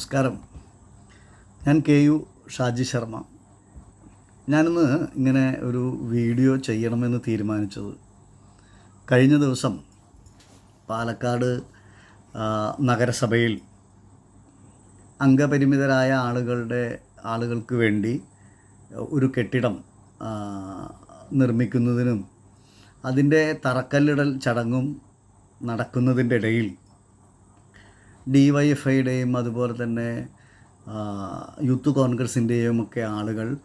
നമസ്കാരം. ഞാൻ K U Shaji Sharma. ഞാനിന്ന് ഇങ്ങനെ ഒരു വീഡിയോ ചെയ്യണമെന്ന് തീരുമാനിച്ചത്. കഴിഞ്ഞ ദിവസം പാലക്കാട് നഗരസഭയിൽ അംഗപരിമിതരായ ആളുകളുടെ ആളുകൾക്ക് വേണ്ടി ഒരു കെട്ടിടം നിർമ്മിക്കുന്നതിനും അതിന്റെ തറക്കല്ലിടൽ ചടങ്ങും നടക്കുന്നതിന്റെ ഇടയിൽ ഡി വൈ എഫ് ഐയുടെയും അതുപോലെ തന്നെ യൂത്ത് കോൺഗ്രസിന്റെയും ഒക്കെ ആളുകൾ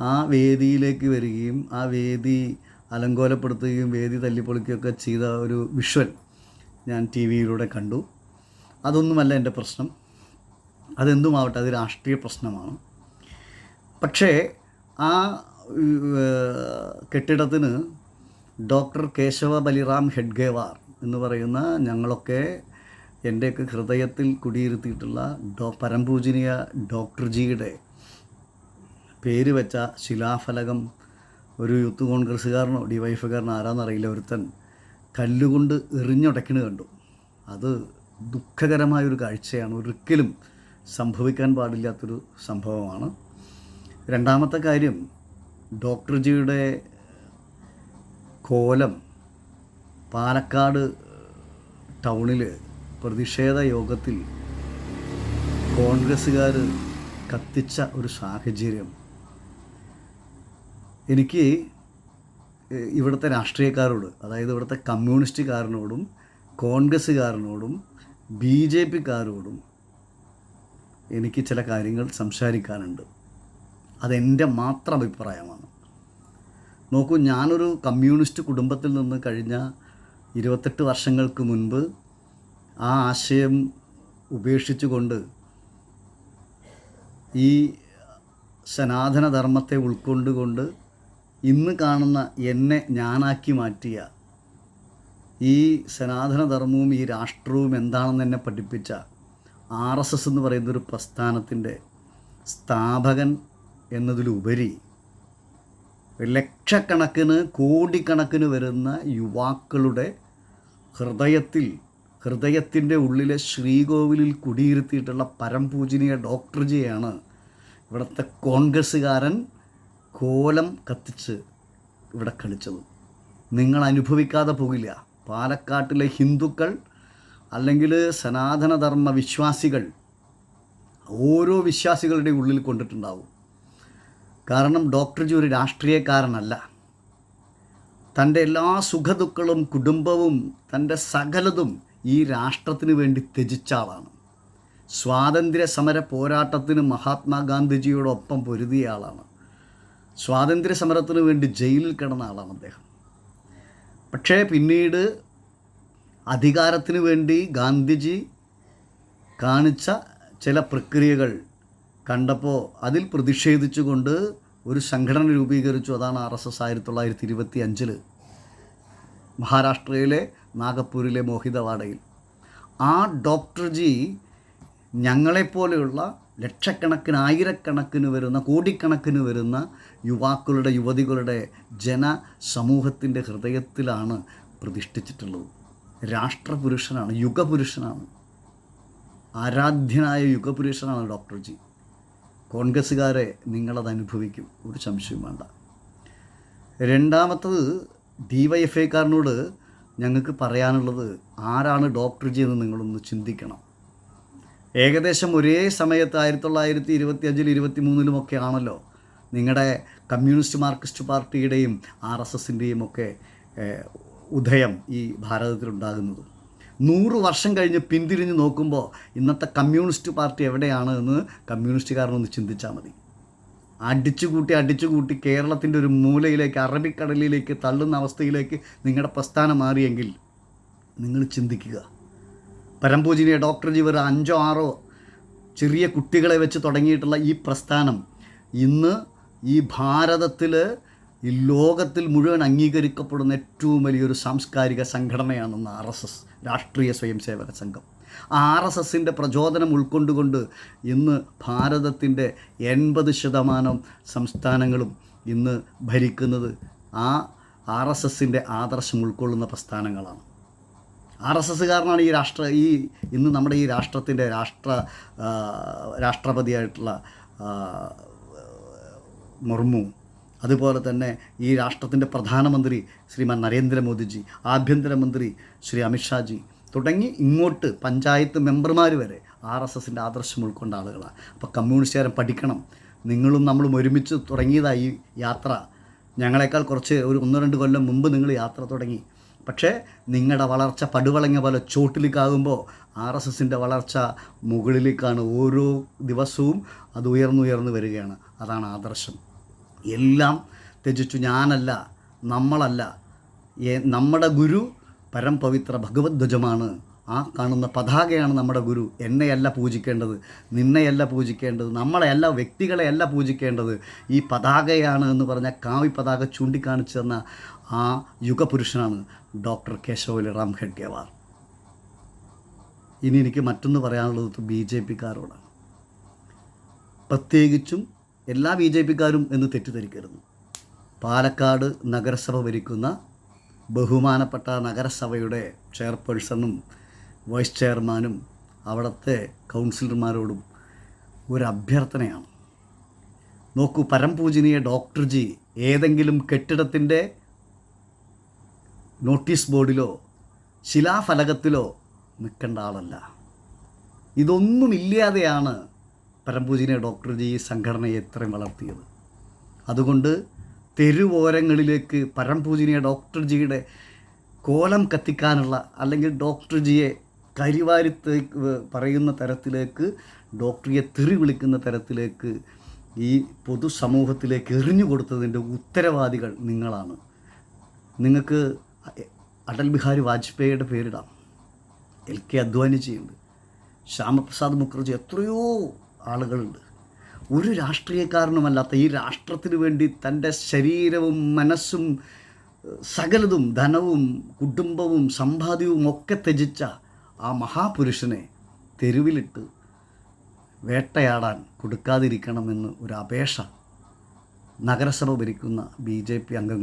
ആ വേദിയിലേക്ക് വരികയും ആ വേദി അലങ്കോലപ്പെടുത്തുകയും വേദി തല്ലിപ്പൊളിക്കുകയൊക്കെ ചെയ്ത ഒരു വിഷ്വൽ ഞാൻ ടി വിയിലൂടെ കണ്ടു. അതൊന്നുമല്ല എന്റെ പ്രശ്നം. അതെന്തുമാവട്ടെ അത് രാഷ്ട്രീയ പ്രശ്നമാണ്. പക്ഷേ ആ കെട്ടിടത്തിന് ഡോക്ടർ കേശവ ബലിറാം ഹെഡ്ഗേവാർ എന്ന് പറയുന്ന ഞങ്ങളൊക്കെ എന്റെയൊക്കെ ഹൃദയത്തിൽ കുടിയിരുത്തിയിട്ടുള്ള ഡോ പരംപൂജനീയ ഡോക്ടർ ജിയുടെ പേര് വെച്ച ശിലാഫലകം ഒരു യൂത്ത് കോൺഗ്രസ്സുകാരനോ ഡി വൈ എഫുകാരനോ ആരാന്നറിയില്ല. ഒരുത്തൻ കല്ലുകൊണ്ട് എറിഞ്ഞുടയ്ക്കണ കണ്ടു. അത് ദുഃഖകരമായൊരു കാഴ്ചയാണ്. ഒരിക്കലും സംഭവിക്കാൻ പാടില്ലാത്തൊരു സംഭവമാണ്. രണ്ടാമത്തെ കാര്യം ഡോക്ടർ ജിയുടെ കോലം പാലക്കാട് ടൗണിൽ പ്രതിഷേധ യോഗത്തിൽ കോൺഗ്രസ്സുകാർ കത്തിച്ച ഒരു സാഹചര്യം. എനിക്ക് ഇവിടുത്തെ രാഷ്ട്രീയക്കാരോട് അതായത് ഇവിടുത്തെ കമ്മ്യൂണിസ്റ്റുകാരനോടും കോൺഗ്രസ്സുകാരനോടും ബി ജെ പിക്കാരോടും എനിക്ക് ചില കാര്യങ്ങൾ സംസാരിക്കാനുണ്ട്. അതെന്റെ മാത്രം അഭിപ്രായമാണ്. നോക്കൂ ഞാനൊരു കമ്മ്യൂണിസ്റ്റ് കുടുംബത്തിൽ നിന്ന് കഴിഞ്ഞ ഇരുപത്തെട്ട് വർഷങ്ങൾക്ക് മുൻപ് ആ ആശയം ഉപേക്ഷിച്ചുകൊണ്ട് ഈ സനാതനധർമ്മത്തെ ഉൾക്കൊണ്ടുകൊണ്ട് ഇന്ന് കാണുന്ന എന്നെ ഞാനാക്കി മാറ്റിയ ഈ സനാതനധർമ്മവും ഈ രാഷ്ട്രവും എന്താണെന്ന് എന്നെ പഠിപ്പിച്ച ആർ എസ് എസ് എന്ന് പറയുന്നൊരു പ്രസ്ഥാനത്തിന്റെ സ്ഥാപകൻ എന്നതിലുപരി ലക്ഷക്കണക്കിന് കോടിക്കണക്കിന് വരുന്ന യുവാക്കളുടെ ഹൃദയത്തിൽ ഹൃദയത്തിന്റെ ഉള്ളിലെ ശ്രീകോവിലിൽ കുടിയിരുത്തിയിട്ടുള്ള പരംപൂജനീയ ഡോക്ടർ ജിയാണ് ഇവിടുത്തെ കോൺഗ്രസ്സുകാരൻ കോലം കത്തിച്ച് ഇവിടെ കളിച്ചത്. നിങ്ങൾ അനുഭവിക്കാതെ പോകില്ല. പാലക്കാട്ടിലെ ഹിന്ദുക്കൾ അല്ലെങ്കിൽ സനാതനധർമ്മ വിശ്വാസികൾ ഓരോ വിശ്വാസികളുടെ ഉള്ളിൽ കൊണ്ടിട്ടുണ്ടാവും. കാരണം ഡോക്ടർ ജി ഒരു രാഷ്ട്രീയക്കാരനല്ല. തന്റെ എല്ലാ സുഖദുഃഖങ്ങളും കുടുംബവും തന്റെ സകലതും ഈ രാഷ്ട്രത്തിന് വേണ്ടി ത്യജിച്ച ആളാണ്. സ്വാതന്ത്ര്യ സമര പോരാട്ടത്തിന് മഹാത്മാഗാന്ധിജിയോടൊപ്പം പൊരുതിയ ആളാണ്. സ്വാതന്ത്ര്യ സമരത്തിന് വേണ്ടി ജയിലിൽ കിടന്ന ആളാണ് അദ്ദേഹം. പക്ഷേ പിന്നീട് അധികാരത്തിന് വേണ്ടി ഗാന്ധിജി കാണിച്ച ചില പ്രക്രിയകൾ കണ്ടപ്പോൾ അതിൽ പ്രതിഷേധിച്ചുകൊണ്ട് ഒരു സംഘടന രൂപീകരിച്ചു. അതാണ് ആർ എസ് എസ് ആയിരത്തി തൊള്ളായിരത്തി ഇരുപത്തി അഞ്ചിൽ മഹാരാഷ്ട്രയിലെ നാഗപ്പൂരിലെ മോഹിതവാഡയിൽ. ആ ഡോക്ടർജി ഞങ്ങളെപ്പോലെയുള്ള ലക്ഷക്കണക്കിന് ആയിരക്കണക്കിന് വരുന്ന കോടിക്കണക്കിന് വരുന്ന യുവാക്കളുടെ യുവതികളുടെ ജന സമൂഹത്തിന്റെ ഹൃദയത്തിലാണ് പ്രതിഷ്ഠിച്ചിട്ടുള്ളത്. രാഷ്ട്രപുരുഷനാണ് യുഗപുരുഷനാണ്. ആരാധ്യനായ യുഗപുരുഷനാണ് ഡോക്ടർജി. കോൺഗ്രസ്സുകാരെ നിങ്ങളത് അനുഭവിക്കും ഒരു സംശയം വേണ്ട. രണ്ടാമത്തത് ഡി വൈ എഫ് ഐക്കാരനോട് ഞങ്ങൾക്ക് പറയാനുള്ളത് ആരാണ് ഡോക്ടർ ജി എന്ന് നിങ്ങളൊന്ന് ചിന്തിക്കണം. ഏകദേശം ഒരേ സമയത്ത് ആയിരത്തി തൊള്ളായിരത്തി ഇരുപത്തി അഞ്ചിൽ ഇരുപത്തി മൂന്നിലുമൊക്കെ ആണല്ലോ നിങ്ങളുടെ കമ്മ്യൂണിസ്റ്റ് മാർക്സിസ്റ്റ് പാർട്ടിയുടെയും ആർ എസ് എസിന്റെയും ഒക്കെ ഉദയം ഈ ഭാരതത്തിലുണ്ടാകുന്നത്. നൂറ് വർഷം കഴിഞ്ഞ് പിന്തിരിഞ്ഞ് നോക്കുമ്പോൾ ഇന്നത്തെ കമ്മ്യൂണിസ്റ്റ് പാർട്ടി എവിടെയാണ് എന്ന് കമ്മ്യൂണിസ്റ്റുകാരനൊന്ന് ചിന്തിച്ചാൽ മതി. അടിച്ചുകൂട്ടി അടിച്ചുകൂട്ടി കേരളത്തിന്റെ ഒരു മൂലയിലേക്ക് അറബിക്കടലിലേക്ക് തള്ളുന്ന അവസ്ഥയിലേക്ക് നിങ്ങളുടെ പ്രസ്ഥാനം മാറിയെങ്കിൽ നിങ്ങൾ ചിന്തിക്കുക. പരമ്പൂജിനെ ഡോക്ടർ ജി ഒരു അഞ്ചോ ആറോ ചെറിയ കുട്ടികളെ വെച്ച് തുടങ്ങിയിട്ടുള്ള ഈ പ്രസ്ഥാനം ഇന്ന് ഈ ഭാരതത്തിൽ ഈ ലോകത്തിൽ മുഴുവൻ അംഗീകരിക്കപ്പെടുന്ന ഏറ്റവും വലിയൊരു സാംസ്കാരിക സംഘടനയാണെന്ന് ആർ എസ് എസ് രാഷ്ട്രീയ സ്വയംസേവക സംഘം. ആർ എസ് എസിന്റെ പ്രചോദനം ഉൾക്കൊണ്ടുകൊണ്ട് ഇന്ന് ഭാരതത്തിന്റെ എൺപത് ശതമാനം സംസ്ഥാനങ്ങളും ഇന്ന് ഭരിക്കുന്നത് ആ ആർ എസ് എസിന്റെ ആദർശം ഉൾക്കൊള്ളുന്ന പ്രസ്ഥാനങ്ങളാണ്. ആർ എസ് എസ് കാരണമാണ് ഈ രാഷ്ട്ര ഈ ഇന്ന് നമ്മുടെ ഈ രാഷ്ട്രത്തിന്റെ രാഷ്ട്ര രാഷ്ട്രപതിയായിട്ടുള്ള മുർമു അതുപോലെ തന്നെ ഈ രാഷ്ട്രത്തിന്റെ പ്രധാനമന്ത്രി ശ്രീമാൻ നരേന്ദ്രമോദിജി ആഭ്യന്തരമന്ത്രി ശ്രീ അമിത്ഷാജി തുടങ്ങി ഇങ്ങോട്ട് പഞ്ചായത്ത് മെമ്പർമാർ വരെ ആർ എസ് എസിന്റെ ആദർശം ഉൾക്കൊണ്ട ആളുകളാണ് അപ്പോൾ കമ്മ്യൂണിസ്റ്റുകാരൻ പഠിക്കണം. നിങ്ങളും നമ്മളും ഒരുമിച്ച് തുടങ്ങിയതായി യാത്ര. ഞങ്ങളെക്കാൾ കുറച്ച് ഒരു ഒന്നോ രണ്ട് കൊല്ലം മുമ്പ് നിങ്ങൾ യാത്ര തുടങ്ങി. പക്ഷേ നിങ്ങളുടെ വളർച്ച പടുവളങ്ങ പോലെ ചോട്ടിലേക്കാകുമ്പോൾ ആർ എസ് എസിന്റെ വളർച്ച മുകളിലേക്കാണ് ഓരോ ദിവസവും അത് ഉയർന്നുയർന്നു വരികയാണ്. അതാണ് ആദർശം. എല്ലാം ത്യജിച്ചു ഞാനല്ല നമ്മളല്ല. നമ്മുടെ ഗുരു പരംപവിത്ര ഭഗവത് ധ്വജമാണ് ആ കാണുന്ന പതാകയാണ് നമ്മുടെ ഗുരു. എന്നെയല്ല പൂജിക്കേണ്ടത് നിന്നെയല്ല പൂജിക്കേണ്ടത് നമ്മളെയല്ല വ്യക്തികളെയല്ല പൂജിക്കേണ്ടത്. ഈ പതാകയാണ് എന്ന് പറഞ്ഞ കാവി പതാക ചൂണ്ടിക്കാണിച്ചു തന്ന ആ യുഗപുരുഷനാണ് ഡോക്ടർ കേശവലി റാം ഖഡ്ഗേവാർ. ഇനി എനിക്ക് മറ്റൊന്ന് പറയാനുള്ളത് ബി ജെ പിക്കാരോടാണ്. പ്രത്യേകിച്ചും എല്ലാ ബി ജെ പിക്കാരും എന്ന് തെറ്റിദ്ധരിക്കരുത്. പാലക്കാട് നഗരസഭ ഭരിക്കുന്ന ബഹുമാനപ്പെട്ട നഗരസഭയുടെ ചെയർപേഴ്സണും വൈസ് ചെയർമാനും അവിടുത്തെ കൗൺസിലർമാരോടും ഒരു അഭ്യർത്ഥനയാണ്. നോക്കൂ പരംപൂജനീയ ഡോക്ടർജി ഏതെങ്കിലും കെട്ടിടത്തിന്റെ നോട്ടീസ് ബോർഡിലോ ശിലാഫലകത്തിലോ നിൽക്കേണ്ട ആളല്ല. ഇതൊന്നുമില്ലാതെയാണ് പരംപൂജനീയ ഡോക്ടർജി ഈ സംഘടനയെ ഇത്രയും വളർത്തിയത്. അതുകൊണ്ട് തെരുവോരങ്ങളിലേക്ക് പരംപൂജിനിയ ഡോക്ടർ ജിയുടെ കോലം കത്തിക്കാനുള്ള അല്ലെങ്കിൽ ഡോക്ടർ ജിയെ കരിവാരിത്ത് പറയുന്ന തരത്തിലേക്ക് ഡോക്ടറിയെ തെറി വിളിക്കുന്ന തരത്തിലേക്ക് ഈ പൊതുസമൂഹത്തിലേക്ക് എറിഞ്ഞു കൊടുത്തതിന്റെ ഉത്തരവാദികൾ നിങ്ങളാണ്. നിങ്ങൾക്ക് അടൽ ബിഹാരി വാജ്പേയിയുടെ പേരിടാം. എൽ കെ അദ്വാനിജിയുണ്ട്. ശ്യാമപ്രസാദ് മുഖർജി എത്രയോ ആളുകളുണ്ട്. ഒരു രാഷ്ട്രീയക്കാരനുമല്ലാത്ത ഈ രാഷ്ട്രത്തിന് വേണ്ടി തന്റെ ശരീരവും മനസ്സും സകലതും ധനവും കുടുംബവും സമ്പാദ്യവും ഒക്കെ ത്യജിച്ച ആ മഹാപുരുഷനെ തെരുവിലിട്ട് വേട്ടയാടാൻ കൊടുക്കാതിരിക്കണമെന്ന് ഒരു അപേക്ഷ നഗരസഭ ഭരിക്കുന്ന ബി ജെ പി അംഗങ്ങൾ